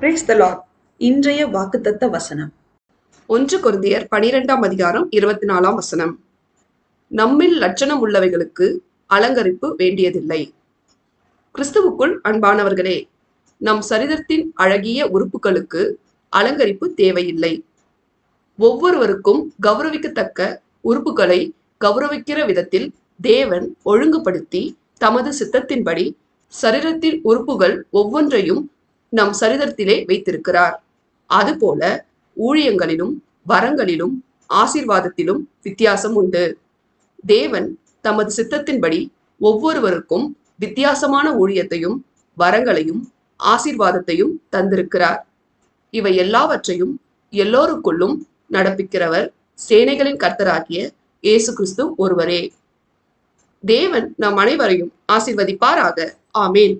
Brace த Lord இன்றைய வாக்குத்தத்த வசனம். ஒன்று குருந்தியர் பனிரெண்டாம் அதிகாரம் இருபத்தி நாலாம் வசனம். நம்மில் லட்சணம் உள்ளவைகளுக்கு அலங்கரிப்பு வேண்டியதில்லை. கிறிஸ்துவுக்குள் அன்பானவர்களே நம் சரிதத்தின் அழகிய உறுப்புகளுக்கு அலங்கரிப்பு தேவையில்லை. ஒவ்வொருவருக்கும் கௌரவிக்கத்தக்க உறுப்புகளை கௌரவிக்கிற விதத்தில் தேவன் ஒழுங்குபடுத்தி தமது சித்தத்தின்படி சரீரத்தின் உறுப்புகள் ஒவ்வொன்றையும் நம் சரிதத்திலே வைத்திருக்கிறார். அதுபோல ஊழியங்களிலும் வரங்களிலும் ஆசீர்வாதத்திலும் வித்தியாசம் உண்டு. தேவன் தமது சித்தத்தின்படி ஒவ்வொருவருக்கும் வித்தியாசமான ஊழியத்தையும் வரங்களையும் ஆசீர்வாதத்தையும் தந்திருக்கிறார். இவை எல்லாவற்றையும் எல்லோருக்குள்ளும் நடப்பிக்கிறவர் சேனைகளின் கர்த்தராகிய இயேசு கிறிஸ்து ஒருவரே. தேவன் நம் அனைவரையும் ஆசிர்வதிப்பாராக. ஆமேன்.